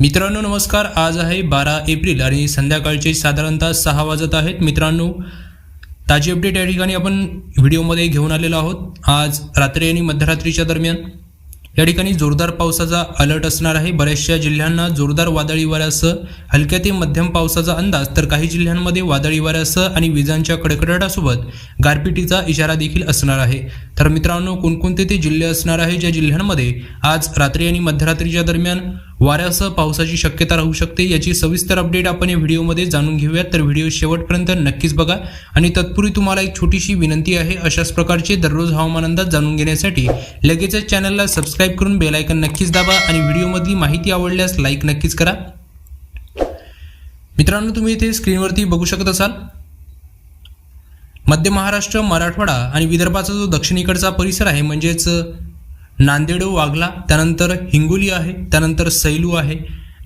मित्रांनो नमस्कार. आज आहे बारा एप्रिल आणि संध्याकाळचे साधारणतः सहा वाजत आहेत. मित्रांनो ताजी अपडेट या ठिकाणी आपण व्हिडिओमध्ये घेऊन आलेलो आहोत. आज रात्री आणि मध्यरात्रीच्या दरम्यान या ठिकाणी जोरदार पावसाचा अलर्ट असणार आहे. बऱ्याचशा जिल्ह्यांना जोरदार वादळी वाऱ्यासह हलक्या ते मध्यम पावसाचा अंदाज तर काही जिल्ह्यांमध्ये वादळी वाऱ्यासह आणि विजांच्या कडकडाटासोबत गारपिटीचा इशारा देखील असणार आहे. तर मित्रांनो कोणकोणते ते जिल्हे असणार आहे ज्या जिल्ह्यांमध्ये आज रात्री आणि मध्यरात्रीच्या दरम्यान वाऱ्यासह पावसाची शक्यता राहू शकते. याची सविस्तर अपडेट आपण या व्हिडिओमध्ये जाणून घेऊयात. तर व्हिडिओ शेवटपर्यंत नक्कीच बघा. आणि तत्पूर्वी तुम्हाला एक छोटीशी विनंती आहे. अशाच प्रकारचे दररोज हवामान अंदाज जाणून घेण्यासाठी लगेचच चॅनलला सबस्क्राईब करून बेलायकन नक्कीच दाबा आणि व्हिडिओमधली माहिती आवडल्यास लाईक नक्कीच करा. मित्रांनो तुम्ही इथे स्क्रीनवरती बघू शकत असाल. मध्य महाराष्ट्र मराठवाडा आणि विदर्भाचा जो दक्षिणेकडचा परिसर आहे म्हणजेच नांदेड वाघला त्यानंतर हिंगोली आहे त्यानंतर सैलू आहे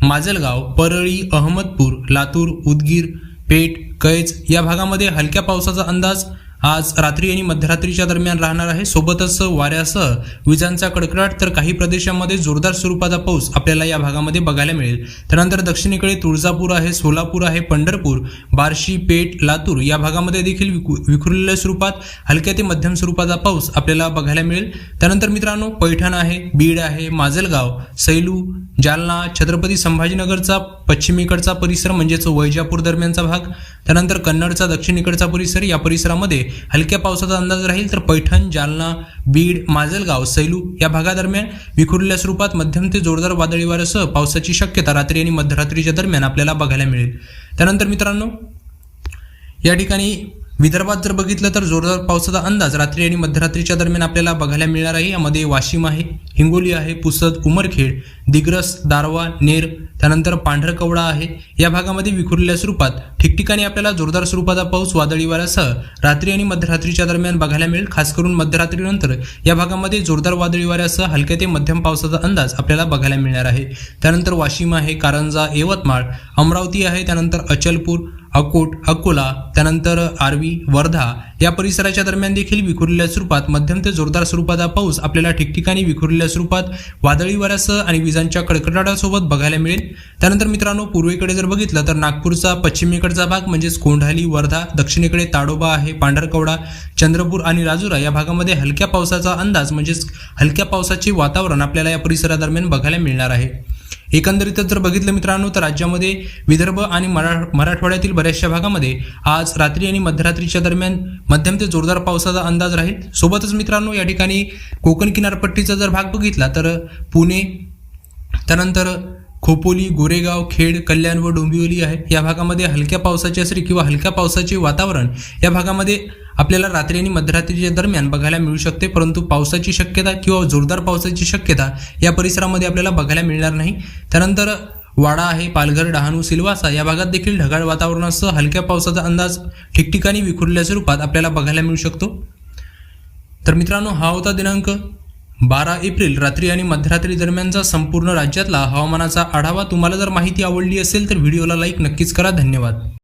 माजलगाव परळी अहमदपूर लातूर उदगीर पेठ कैज या भागामध्ये हलक्या पावसाचा अंदाज आज रात्री आणि मध्यरात्रीच्या दरम्यान राहणार आहे. सोबतच वाऱ्यासह विजांचा कडकडाट तर काही प्रदेशामध्ये जोरदार स्वरूपाचा पाऊस आपल्याला या भागामध्ये बघायला मिळेल. त्यानंतर दक्षिणेकडे तुळजापूर आहे सोलापूर आहे पंढरपूर बार्शी पेठ लातूर या भागामध्ये देखील विकु विखुरलेल्या स्वरूपात हलक्या ते मध्यम स्वरूपाचा पाऊस आपल्याला बघायला मिळेल. त्यानंतर मित्रांनो पैठण आहे बीड आहे माजलगाव सैलू जालना छत्रपती संभाजीनगरचा पश्चिमेकडचा परिसर म्हणजेच वैजापूर दरम्यानचा भाग. त्यानंतर कन्नडचा दक्षिणेकडचा परिसर या परिसरामध्ये हलक्या पावसाचा अंदाज राहील तर पैठण जालना बीड माजलगाव सैलू या भागादरम्यान विखुरलेल्या स्वरूपात मध्यम ते जोरदार वादळी वाऱ्यासह पावसाची शक्यता रात्री आणि मध्यरात्रीच्या दरम्यान आपल्याला बघायला मिळेल. त्यानंतर मित्रांनो या ठिकाणी विदर्भात जर बघितलं तर जोरदार पावसाचा अंदाज रात्री आणि मध्यरात्रीच्या दरम्यान आपल्याला बघायला मिळणार आहे. यामध्ये वाशिम आहे हिंगोली आहे पुसद उमरखेड दिग्रस दारवा नेर त्यानंतर पांढरकवडा आहे. या भागामध्ये विखुरलेल्या स्वरूपात ठिकठिकाणी आपल्याला जोरदार स्वरूपाचा पाऊस वादळी वाऱ्यासह रात्री आणि मध्यरात्रीच्या दरम्यान बघायला मिळेल. खास करून मध्यरात्रीनंतर या भागामध्ये जोरदार वादळी वाऱ्यासह हलक्या ते मध्यम पावसाचा अंदाज आपल्याला बघायला मिळणार आहे. त्यानंतर वाशिम आहे कारंजा यवतमाळ अमरावती आहे त्यानंतर अचलपूर अकोट अकोला त्यानंतर आर्वी वर्धा या परिसराच्या दरम्यान देखील विखुरलेल्या स्वरूपात मध्यम ते जोरदार स्वरूपाचा पाऊस आपल्याला ठिकठिकाणी विखुरलेल्या स्वरूपात वादळी वाऱ्यासह आणि विजांच्या कडकडाटासोबत बघायला मिळेल. त्यानंतर मित्रांनो पूर्वेकडे जर बघितलं तर नागपूरचा पश्चिमेकडचा भाग म्हणजेच कोंढाली वर्धा दक्षिणेकडे ताडोबा आहे पांढरकवडा चंद्रपूर आणि राजुरा या भागामध्ये हलक्या पावसाचा अंदाज म्हणजेच हलक्या पावसाचे वातावरण आपल्याला या परिसरादरम्यान बघायला मिळणार आहे. एकंदरीतच जर बघितलं मित्रांनो तर राज्यामध्ये विदर्भ आणि मरा मराठवाड्यातील बऱ्याचशा भागामध्ये आज रात्री आणि मध्यरात्रीच्या दरम्यान मध्यम ते जोरदार पावसाचा अंदाज राहील. सोबतच मित्रांनो या ठिकाणी कोकण किनारपट्टीचा जर भाग बघितला तर पुणे त्यानंतर खोपोली गोरेगाव खेड कल्याण व डोंबिवली आहे. या भागामध्ये हलक्या पावसाची असरी किंवा हलक्या पावसाचे वातावरण या भागामध्ये आपल्याला रात्री आणि मध्यरात्रीच्या दरम्यान बघायला मिळू शकते. परंतु पावसाची शक्यता किंवा जोरदार पावसाची शक्यता या परिसरामध्ये आपल्याला बघायला मिळणार नाही. त्यानंतर वाडा आहे पालघर डहाणू सिलवासा या भागात देखील ढगाळ वातावरणासह हलक्या पावसाचा अंदाज ठिकठिकाणी विखुरल्या स्वरूपात आपल्याला बघायला मिळू शकतो. तर मित्रांनो हा होता दिनांक बारा एप्रिल रात्री आणि मध्यरात्री दरम्यानचा संपूर्ण राज्यातला हवामानाचा आढावा तुम्हाला जर माहिती आवडली असेल तर व्हिडिओला लाईक नक्कीच करा. धन्यवाद.